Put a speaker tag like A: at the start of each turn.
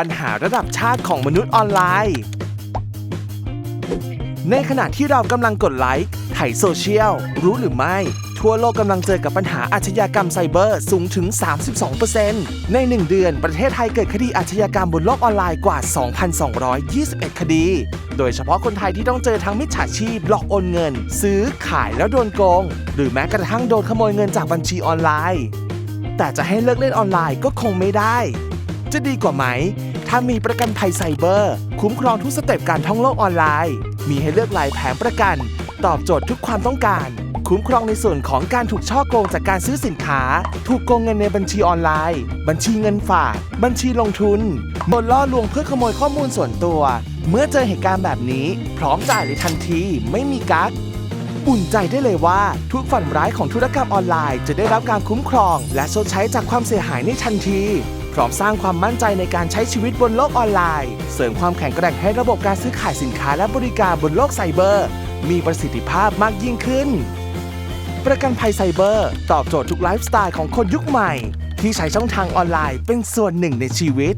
A: ปัญหาระดับชาติของมนุษย์ออนไลน์ ในขณะที่เรากำลังกดไลค์ไถโซเชียล รู้หรือไม่ ทั่วโลกกำลังเจอกับปัญหาอาชญากรรมไซเบอร์สูงถึง 32%ใน 1 เดือนประเทศไทยเกิดคดีอาชญากรรมบนโลกออนไลน์กว่า 2,221 คดี โดยเฉพาะคนไทยที่ต้องเจอทั้งมิจฉาชีพหลอกโอนเงิน ซื้อขายแล้วโดนโกง หรือแม้กระทั่งโดนขโมยเงินจากบัญชีออนไลน์ แต่จะให้เลิกเล่นออนไลน์ก็คงไม่ได้ จะดีกว่าไหม ถ้ามีประกันภัยไซเบอร์ คุ้มครองทุกสเต็ปการท่องโลกออนไลน์ มีให้เลือกหลายแผนประกัน ตอบโจทย์ทุกความต้องการ คุ้มครองในส่วนของการถูกช่อโกงจากการซื้อสินค้า ถูกโกงเงินในบัญชีออนไลน์ บัญชีเงินฝาก บัญชีลงทุนบนล่อลวงเพื่อขโมยข้อมูลส่วนตัว เมื่อเจอเหตุการณ์แบบนี้ พร้อมจ่ายเลยทันที ไม่มีกั๊กอุ่นใจได้เลยว่าทุกฝันร้ายของธุรกรรมออนไลน์ จะได้รับการคุ้มครอง และชดใช้จากความเสียหายในทันที พร้อมสร้างความมั่นใจในการใช้ชีวิตบนโลกออนไลน์ เสริมความแข็งแกร่งให้ระบบการซื้อขายสินค้าและบริการบนโลกไซเบอร์ มีประสิทธิภาพมากยิ่งขึ้น ประกันภัยไซเบอร์ ตอบโจทย์ทุกไลฟ์สไตล์ของคนยุคใหม่ ที่ใช้ช่องทางออนไลน์เป็นส่วนหนึ่งในชีวิต